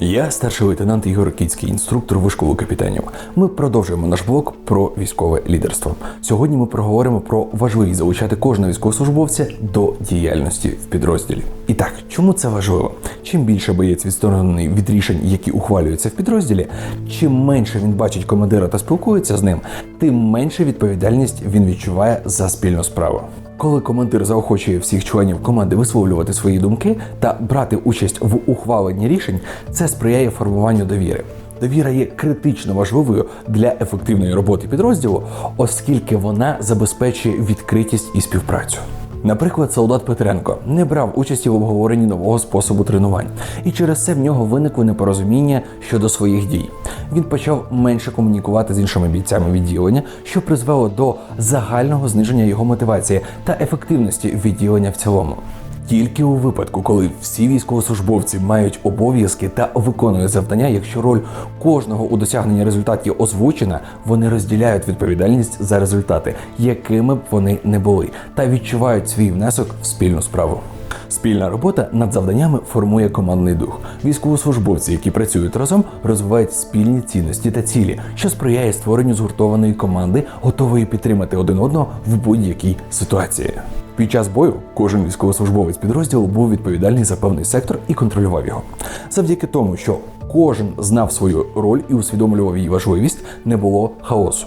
Я старший лейтенант Ігор Кіцький, інструктор вишколу капітанів. Ми продовжуємо наш блок про військове лідерство. Сьогодні ми проговоримо про важливість залучати кожного військовослужбовця до діяльності в підрозділі. І так, чому це важливо? Чим більше боєць відсторонений від рішень, які ухвалюються в підрозділі, чим менше він бачить командира та спілкується з ним, тим менше відповідальність він відчуває за спільну справу. Коли командир заохочує всіх членів команди висловлювати свої думки та брати участь в ухваленні рішень, це сприяє формуванню довіри. Довіра є критично важливою для ефективної роботи підрозділу, оскільки вона забезпечує відкритість і співпрацю. Наприклад, солдат Петренко не брав участі в обговоренні нового способу тренувань, і через це в нього виникло непорозуміння щодо своїх дій. Він почав менше комунікувати з іншими бійцями відділення, що призвело до загального зниження його мотивації та ефективності відділення в цілому. Тільки у випадку, коли всі військовослужбовці мають обов'язки та виконують завдання, якщо роль кожного у досягненні результатів озвучена, вони розділяють відповідальність за результати, якими б вони не були, та відчувають свій внесок в спільну справу. Спільна робота над завданнями формує командний дух. Військовослужбовці, які працюють разом, розвивають спільні цінності та цілі, що сприяє створенню згуртованої команди, готової підтримати один одного в будь-якій ситуації. Під час бою кожен військовослужбовець підрозділу був відповідальний за певний сектор і контролював його. Завдяки тому, що кожен знав свою роль і усвідомлював її важливість, не було хаосу.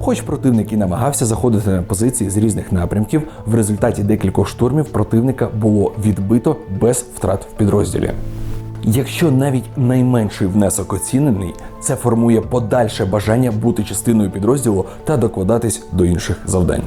Хоч противник і намагався заходити на позиції з різних напрямків, в результаті декількох штурмів противника було відбито без втрат в підрозділі. Якщо навіть найменший внесок оцінений, це формує подальше бажання бути частиною підрозділу та докладатись до інших завдань.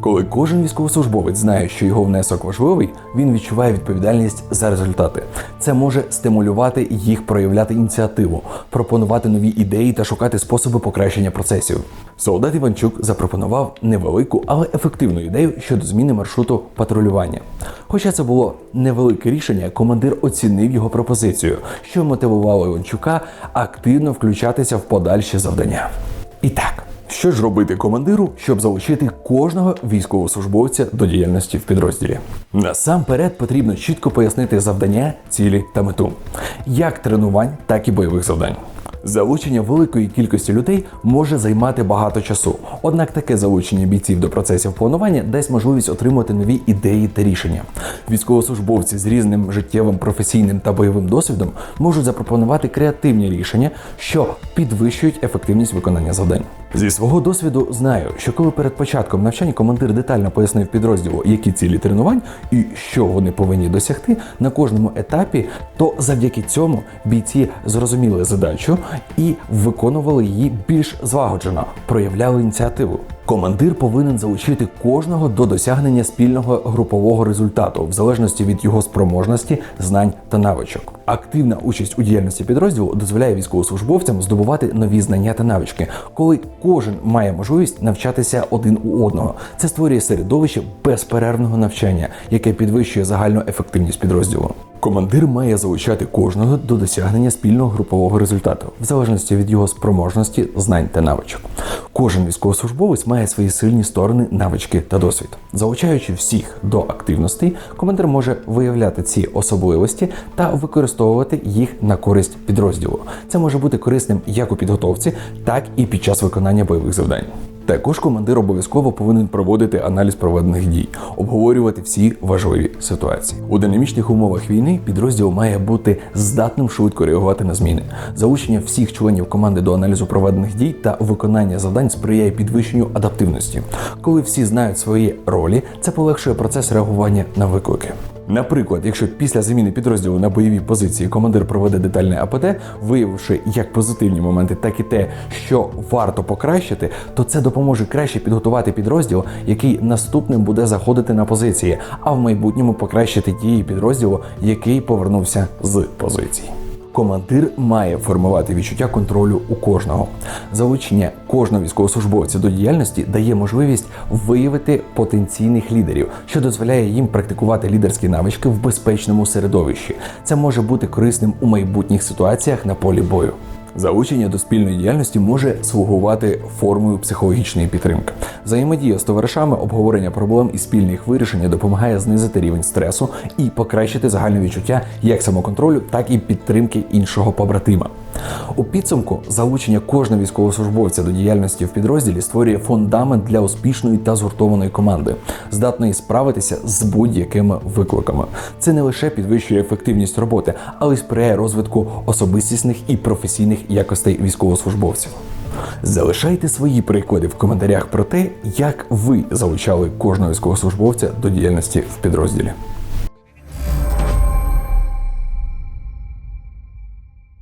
Коли кожен військовослужбовець знає, що його внесок важливий, він відчуває відповідальність за результати. Це може стимулювати їх проявляти ініціативу, пропонувати нові ідеї та шукати способи покращення процесів. Солдат Іванчук запропонував невелику, але ефективну ідею щодо зміни маршруту патрулювання. Хоча це було невелике рішення, командир оцінив його пропозицію, що мотивувало Іванчука активно включатися в подальші завдання. І так. Що ж робити командиру, щоб залучити кожного військовослужбовця до діяльності в підрозділі? Насамперед потрібно чітко пояснити завдання, цілі та мету, як тренувань, так і бойових завдань. Залучення великої кількості людей може займати багато часу. Однак таке залучення бійців до процесів планування дасть можливість отримати нові ідеї та рішення. Військовослужбовці з різним життєвим, професійним та бойовим досвідом можуть запропонувати креативні рішення, що підвищують ефективність виконання завдань. Зі свого досвіду знаю, що коли перед початком навчання командир детально пояснив підрозділу, які цілі тренувань і що вони повинні досягти на кожному етапі, то завдяки цьому бійці зрозуміли задачу і виконували її більш злагоджено, проявляли ініціативу. Командир повинен залучити кожного до досягнення спільного групового результату, в залежності від його спроможності, знань та навичок. Активна участь у діяльності підрозділу дозволяє військовослужбовцям здобувати нові знання та навички, коли кожен має можливість навчатися один у одного. Це створює середовище безперервного навчання, яке підвищує загальну ефективність підрозділу. Командир має залучати кожного до досягнення спільного групового результату, в залежності від його спроможності, знань та навичок. Кожен військовослужбовець має свої сильні сторони, навички та досвід. Залучаючи всіх до активностей, командир може виявляти ці особливості та використовувати їх на користь підрозділу. Це може бути корисним як у підготовці, так і під час виконання бойових завдань. Також командир обов'язково повинен проводити аналіз проведених дій, обговорювати всі важливі ситуації. У динамічних умовах війни підрозділ має бути здатним швидко реагувати на зміни. Залучення всіх членів команди до аналізу проведених дій та виконання завдань сприяє підвищенню адаптивності. Коли всі знають свої ролі, це полегшує процес реагування на виклики. Наприклад, якщо після заміни підрозділу на бойові позиції командир проведе детальне АПД, виявивши як позитивні моменти, так і те, що варто покращити, то це допоможе краще підготувати підрозділ, який наступним буде заходити на позиції, а в майбутньому покращити дії підрозділу, який повернувся з позиції. Командир має формувати відчуття контролю у кожного. Залучення кожного військовослужбовця до діяльності дає можливість виявити потенційних лідерів, що дозволяє їм практикувати лідерські навички в безпечному середовищі. Це може бути корисним у майбутніх ситуаціях на полі бою. Залучення до спільної діяльності може слугувати формою психологічної підтримки. Взаємодія з товаришами, обговорення проблем і спільне їх вирішення допомагає знизити рівень стресу і покращити загальне відчуття як самоконтролю, так і підтримки іншого побратима. У підсумку залучення кожного військовослужбовця до діяльності в підрозділі створює фундамент для успішної та згуртованої команди, здатної справитися з будь-якими викликами. Це не лише підвищує ефективність роботи, але й сприяє розвитку особистісних і професійних якостей військовослужбовців. Залишайте свої приклади в коментарях про те, як ви залучали кожного військовослужбовця до діяльності в підрозділі.